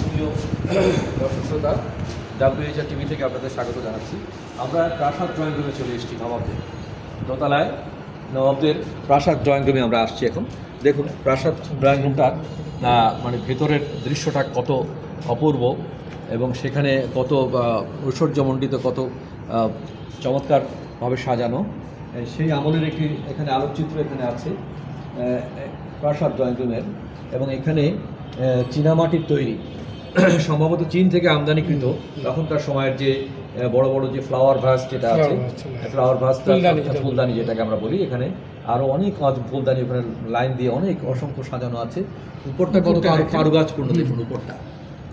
প্রিয় দর্শক শ্রোতা ডাব্লিউএইচআর টিভি থেকে আপনাদের স্বাগত জানাচ্ছি। আমরা প্রাসাদ ড্রয়িং রুমে চলে এসেছি নবাবদের। দোতলায় নবাবদের প্রাসাদ ড্রয়িং রুমে আমরা আসছি এখন। দেখুন, প্রাসাদ ড্রয়িং রুমটার মানে ভেতরের দৃশ্যটা কত অপূর্ব এবং সেখানে কত ঐশ্বর্যমণ্ডিত, কত চমৎকারভাবে সাজানো। সেই আমলের একটি এখানে আলোকচিত্র এখানে আছে। প্রাসাদ ড্রয়িং রুমের এবং এখানে আহ, চীনামাটির তৈরি। সম্ভবত চীন থেকে আমদানিকৃত। তখনকার সময়ের যে বড় বড় যে ফ্লাওয়ার ভাস যেটা আছে। ফ্লাওয়ার ভাস ফুলদানি যেটাকে আমরা বলি। এখানে আরও অনেক আজ- ফুলদানি ওখানে লাইন দিয়ে অনেক অসংখ্য সাজানো আছে। উপরটা কত। কারুকাজপূর্ণ দেখুন। উপরটা।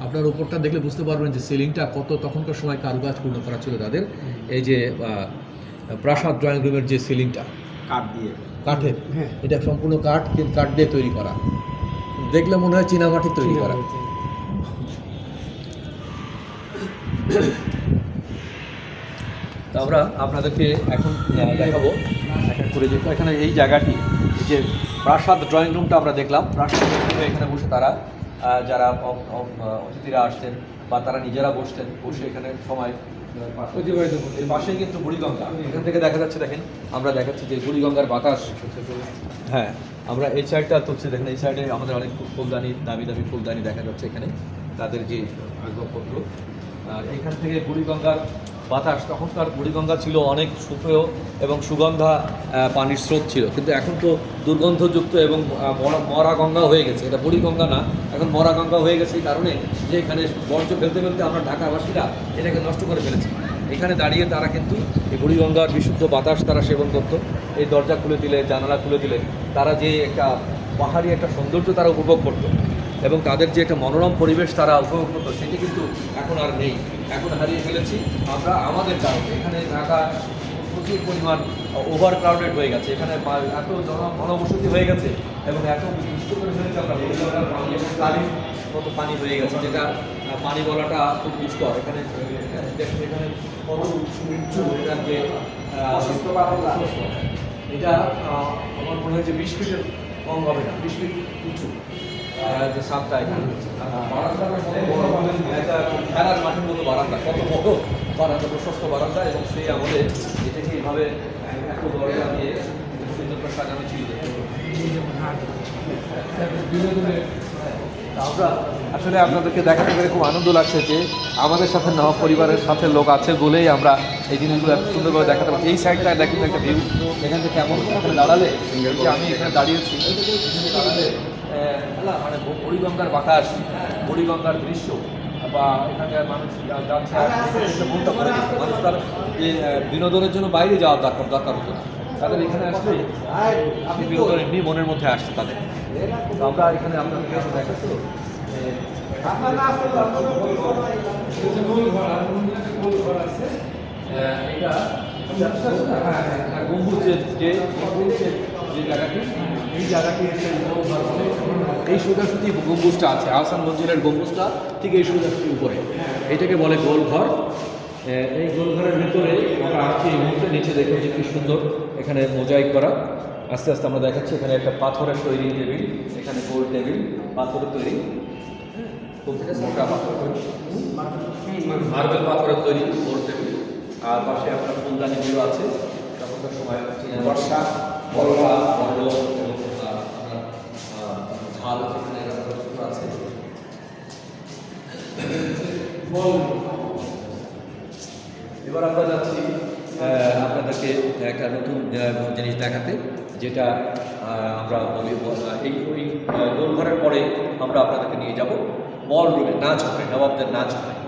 আপনার উপরটা দেখলে বুঝতে পারবেন যে সিলিংটা কত তখনকার সময় কারুকাজপূর্ণ করা ছিল তাদের। এই যে আহ, প্রাসাদ ড্রয়িং রুমের যে সিলিংটা কাঠ দিয়ে। কাঠের। হ্যাঁ। এটা সম্পূর্ণ কাঠ কিন্তু কাঠ দিয়ে তৈরি করা। দেখলে মনে হয় চীনামাটির তৈরি করা। তো আমরা আপনাদেরকে এখন দেখাবো। করে যে এখানে এই জায়গাটি যে প্রাসাদ ড্রয়িং রুমটা আমরা দেখলাম। প্রাসাদ এখানে বসে তারা যারা অতিথিরা আসতেন বা তারা নিজেরা বসতেন বসে এখানে সময় অতিবাহিত করছে। পাশেই কিন্তু বুড়িগঙ্গা। এখান থেকে দেখা যাচ্ছে দেখেন আমরা দেখাচ্ছি যে বুড়িগঙ্গার বাতাস। হ্যাঁ আমরা এই সাইডটা তুলছি দেখেন এই সাইডে আমাদের অনেক ফুলদানি দামি দামি ফুলদানি দেখা যাচ্ছে এখানে তাদের যে আসবাবপত্র। আর এখান থেকে বুড়িগঙ্গার বাতাস, তখনকার বুড়িগঙ্গা ছিল অনেক সুপেয় এবং সুগন্ধা পানির স্রোত ছিল। কিন্তু এখন তো দুর্গন্ধযুক্ত এবং মরা- গঙ্গা হয়ে গেছে। এটা বুড়িগঙ্গা না, এখন মরা গঙ্গা হয়ে গেছে এই কারণে যে এখানে বর্জ্য ফেলতে ফেলতে আমরা ঢাকাবাসীরা এটাকে নষ্ট করে ফেলেছি। এখানে দাঁড়িয়ে তারা কিন্তু এই বুড়িগঙ্গার বিশুদ্ধ বাতাস তারা সেবন করত। এই দরজা খুলে দিলে, জানালা খুলে দিলে, তারা যে একটা পাহাড়ি একটা সৌন্দর্য তারা উপভোগ করত। এবং তাদের যে একটা মনোরম পরিবেশ তারা উপভোগ করতো সেটি কিন্তু এখন আর নেই। এখন হারিয়ে ফেলেছি আমরা আমাদের কারণে। এখানে ঢাকা প্রচুর পরিমাণ ওভার ক্রাউডেড হয়ে গেছে। এখানে এত জন- ঘনবসতি হয়ে গেছে এবং এত বিশুদ্ধ করে ফেলেছে আমরা। পানি এবং কালির মতো পানি হয়ে গেছে যেটা পানি বলাটা খুব দুষ্কর। এখানে এখানে কত উঁচু এটার যে আহ, প্রশস্ত বারান্দা। প্রশস্ত। এটা আমার মনে হয় যে বিশ ফিটের কম হবে না, বিশ ফিট উঁচু। সাপটা এখানে খেলার মাঠের মতো বারান্দা, কত বড় বারান্দা প্রশস্ত বারান্দা, এবং সেই আমলে এটাকে এইভাবে এত দরজা দিয়ে সুন্দর সাজানো ছিল। আমরা আসলে আপনাদেরকে দেখাতে পেরে খুব আনন্দ লাগছে যে আমাদের সাথে নব পরিবারের সাথে লোক আছে বলেই আমরা এই জিনিসগুলো এত সুন্দরভাবে দেখাতে পারছি। এই সাইডটা দেখুন একটা ভিউ এখান থেকে কেমন এখানে দাঁড়ালে যে আমি এখানে দাঁড়িয়েছি। দাঁড়ালে মানে বুড়িগঙ্গার বাতাস, বুড়িগঙ্গার দৃশ্য। বা এখানকার মানুষ যাচ্ছে মনটা মানুষ তার যে বিনোদনের জন্য বাইরে যাওয়ার দরকার দরকার হতো না। তাদের এখানে আসলে আপনি বিনোদন এমনি মনের মধ্যে আসছে তাদের। তো আমরা এখানে আপনাদের দেখাচ্ছি। এটা যে জায়গাটি এই জায়গাটি। এই গম্বুজটা আছে, আহসান মঞ্জিলের গম্বুজটা ঠিক এই সোজাসুজি উপরে। এটাকে বলে গোলঘর। এই গোলঘরের ভিতরে আমরা আসছি এই মুহূর্তে, নিচে দেখুন যে কি সুন্দর এখানে মোজাইক করা। আস্তে আস্তে আমরা দেখাচ্ছি, এখানে একটা পাথরের তৈরি টেবিল, এখানে গোল টেবিল, পাথরের তৈরি। মোটা পাথর? মার্বেল পাথরের তৈরি গোল টেবিল। আর পাশে আপনার ফুলদানিগুলো আছে। তখনকার সময় বর্ষা বর্ষা বড় আপনার ঝাল রাখার আছে। এবার আমরা যাচ্ছি আপনাদেরকে একটা নতুন জিনিস দেখাতে যেটা আমরা এই গোলঘরের পরে আমরা আপনাদেরকে নিয়ে যাব। বল রুমে নাচ হয় নবাবদের নাচ হয়